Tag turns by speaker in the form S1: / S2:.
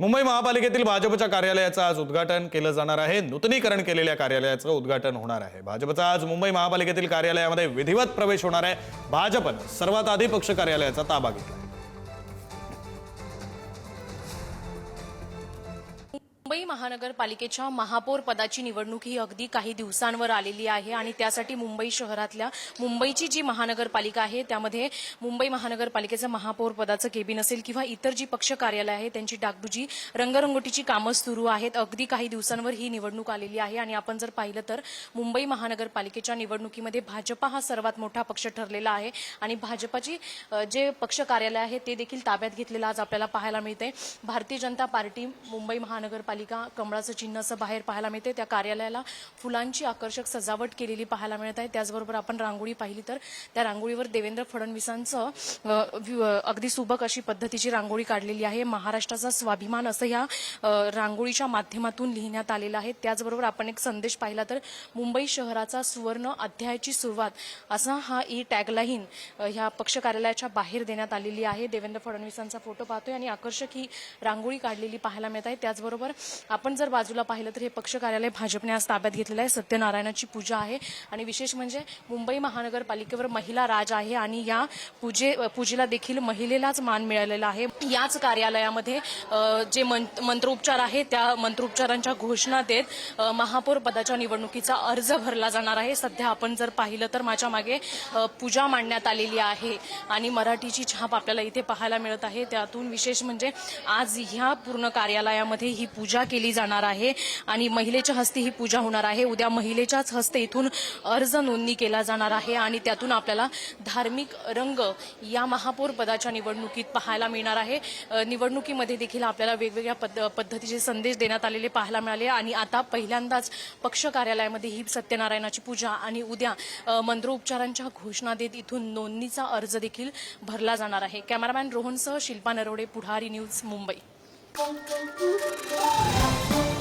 S1: मुंबई महापालिकेतील भाजपच्या कार्यालयाचं आज उद्घाटन केलं जाणार आहे. नूतनीकरण केलेल्या कार्यालयाचं उद्घाटन होणार आहे. भाजपचा आज मुंबई महापालिकेतील कार्यालयामध्ये विधिवत प्रवेश होणार आहे. भाजपनं सर्वात आधी पक्ष कार्यालयाचा ताबा घेतला.
S2: मुंबई महानगरपालिकेच्या महापौर पदाची निवडणूक ही अगदी काही दिवसांवर आलेली आहे आणि त्यासाठी मुंबई शहरातल्या मुंबईची जी महानगरपालिका आहे त्यामध्ये मुंबई महानगरपालिकेचं महापौर पदाचं केबिन असेल किंवा इतर जी पक्ष कार्यालय आहे त्यांची डागडुजी रंगरंगोटीची कामं सुरू आहेत. अगदी काही दिवसांवर ही निवडणूक आलेली आहे आणि आपण जर पाहिलं तर मुंबई महानगरपालिकेच्या निवडणुकीमध्ये भाजपा हा सर्वात मोठा पक्ष ठरलेला आहे आणि भाजपाची जे पक्ष कार्यालय आहे ते देखील ताब्यात घेतलेलं आज आपल्याला पाहायला मिळते भारतीय जनता पार्टी मुंबई महानगरपालिका कमळाचं चिन्ह असं बाहेर पाहायला मिळते त्या कार्यालयाला फुलांची आकर्षक सजावट केलेली पाहायला मिळत आहे. त्याचबरोबर आपण रांगोळी पाहिली तर त्या रांगोळीवर देवेंद्र फडणवीसांचं व्यू- अगदी सुबक अशी पद्धतीची रांगोळी काढलेली आहे. महाराष्ट्राचा स्वाभिमान असं ह्या रांगोळीच्या माध्यमातून लिहिण्यात आलेलं आहे. त्याचबरोबर आपण एक संदेश पाहिला तर मुंबई शहराचा सुवर्ण अध्यायाची सुरुवात असा हा ई टॅगलाईन ह्या पक्ष कार्यालयाच्या बाहेर देण्यात आलेली आहे. देवेंद्र फडणवीसांचा फोटो पाहतोय आणि आकर्षक ही रांगोळी काढलेली पाहायला मिळत आहे. त्याचबरोबर आपण जर बाजूला पाहिलं तर हे पक्ष कार्यालय भाजपने आज ताब्यात घेतलेलं आहे. सत्यनारायणाची पूजा आहे. आणि विशेष म्हणजे मुंबई महानगरपालिकेवर महिला राज आहे आणि या पूजे पूजेला देखील महिलेलाच मान मिळालेला आहे. याच कार्यालयामध्ये जे मंत्रोपचार आहे त्या मंत्रोपचारांच्या घोषणा देत महापौर पदाच्या निवडणुकीचा अर्ज भरला जाणार आहे. सध्या आपण जर पाहिलं तर माझ्या मागे पूजा मांडण्यात आलेली आहे आणि मराठीची छाप आपल्याला इथे पाहायला मिळत आहे. त्यातून विशेष म्हणजे आज ह्या पूर्ण कार्यालयामध्ये ही पूजा केली जाणार आहे आणि महिलेच्या हस्ते ही पूजा होणार आहे. उद्या महिलेच्याच हस्ते इथून अर्ज नोंदणी केला जाणार आहे आणि त्यातून आपल्याला धार्मिक रंग या महापौर पदाच्या निवडणुकीत पाहायला मिळणार आहे. निवडणुकीमध्ये देखील आपल्याला वेगवेगळ्या पद पद्धतीचे संदेश देण्यात आलेले पाहायला मिळाले आणि आता पहिल्यांदाच पक्ष कार्यालयामध्ये ही सत्यनारायणाची पूजा आणि उद्या मंत्रोपचारांच्या घोषणा देत इथून नोंदणीचा अर्ज देखील भरला जाणार आहे. कॅमेरामॅन रोहनसह शिल्पा नरवडे पुढारी न्यूज मुंबई. 风风风